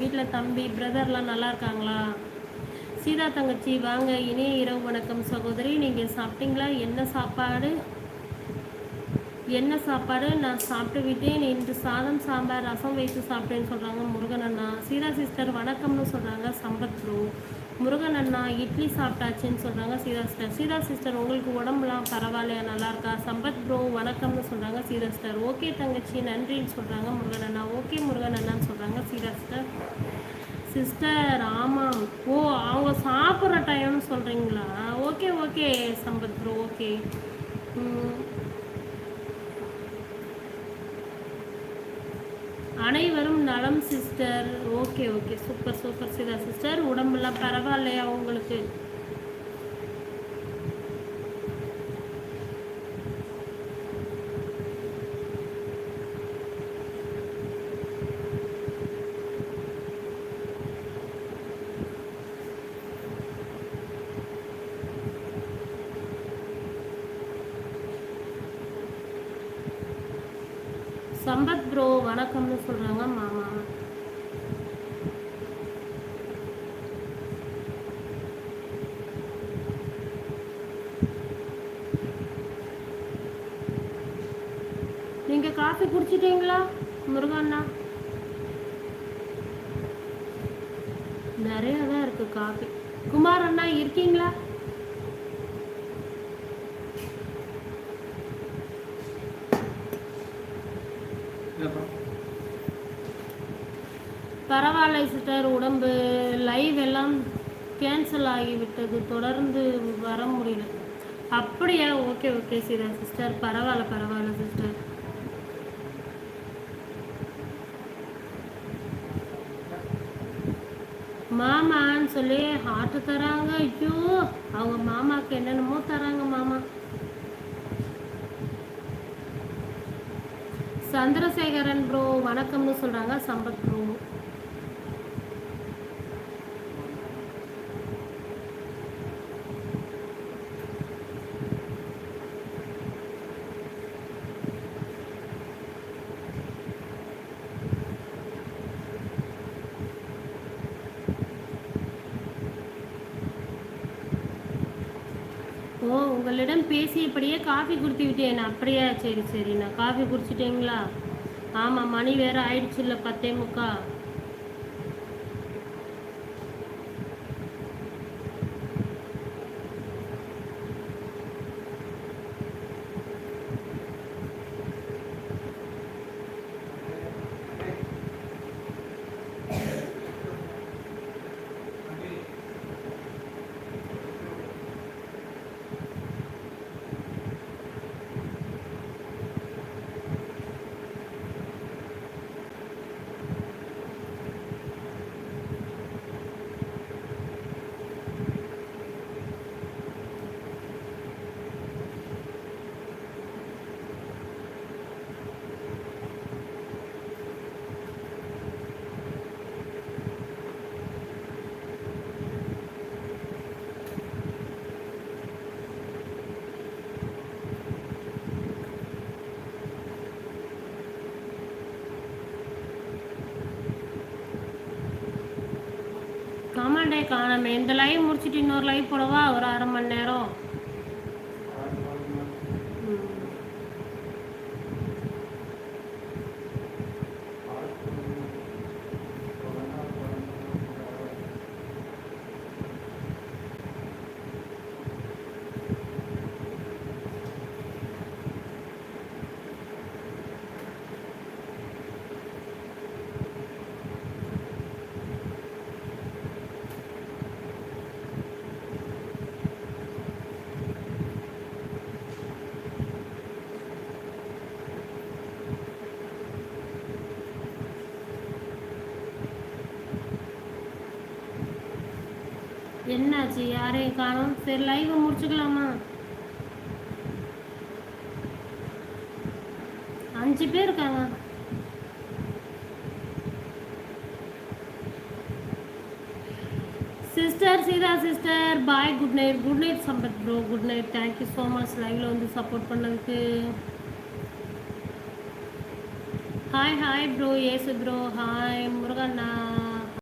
வீட்டில் தம்பி பிரதர்லாம் நல்லா இருக்காங்களா? சீதா தங்கச்சி வாங்க இனிய இரவு வணக்கம். சகோதரி நீங்கள் சாப்பிட்டீங்களா? என்ன சாப்பாடு? என்ன சாப்பாடு? நான் சாப்பிட்டு விட்டேன். இன்று சாதம் சாம்பார் ரசம் வைத்து சாப்பிட்டேன்னு சொல்கிறாங்க முருகன் அண்ணா. சீதா சிஸ்டர் வணக்கம்னு சொல்கிறாங்க சம்பத் ப்ரோ முருகன் அண்ணா இட்லி சாப்பிட்டாச்சுன்னு சொல்கிறாங்க சீதா சிஸ்டர் சீதா சிஸ்டர் உங்களுக்கு உடம்புலாம் பரவாயில்லையா? நல்லாயிருக்கா சம்பத் ப்ரோ வணக்கம்னு சொல்கிறாங்க சீதா சிஸ்டர் ஓகே தங்கச்சி நன்றின்னு சொல்கிறாங்க முருகன் அண்ணா. ஓகே முருகன் அண்ணான்னு சொல்கிறாங்க சீதா சிஸ்டர் சிஸ்டர் ஆமாம் ஓ அவங்க சாப்பிட்ற டைம்னு சொல்கிறீங்களா okay okay Sampath bro okay அனைவரும் நலம் sister okay okay super super Sita sister உடம்புலாம் பரவாயில்லையா உங்களுக்கு? சம்பத் ப்ரோ வணக்கம்னு சொல்கிறாங்க மாமா. நீங்கள் காஃபி குடிச்சிட்டீங்களா முருகண்ணா? நிறையா தான் இருக்கு காஃபி. குமார் அண்ணா இருக்கீங்களா? பரவாயில்லை சிஸ்டர் உடம்பு லைவ் எல்லாம் கேன்சல் ஆகிவிட்டது. தொடர்ந்து வர முடியல. அப்படியா? ஓகே ஓகே சீரா சிஸ்டர் பரவாயில்ல பரவாயில்ல சிஸ்டர் மாமான்னு சொல்லி ஹார்ட் தராங்க. ஐயோ அவங்க மாமாக்கு என்னென்னமோ தராங்க மாமா. சந்திரசேகரன் ப்ரோ வணக்கம்னு சொல்றாங்க சம்பத் ப்ரோ ஓ உங்களிடம் பேசியபடியே காஃபி குடித்து விட்டேன். அப்படியா? சரி சரி. நான் காஃபி குடிச்சிட்டீங்களா? ஆமாம் மணி வேற ஆயிடுச்சு இல்லை பத்தே முக்கா. ஆமாண்டே காணாமல் இந்த லைவ் முடிச்சுட்டு இன்னொரு லைவ் போடவா? ஒரு அரை மணி நேரம். என்னாச்சு? யாரையும் காணோம்? சரி லைவ் முடிச்சுக்கலாமா? அஞ்சு பேர் இருக்காங்க. Sister Sita sister bye good night good night Sampath bro good night thank you so much லைவ்ல வந்து சப்போர்ட் பண்ணதுக்கு. Hi hi bro Yesu bro hi முருகண்ணா.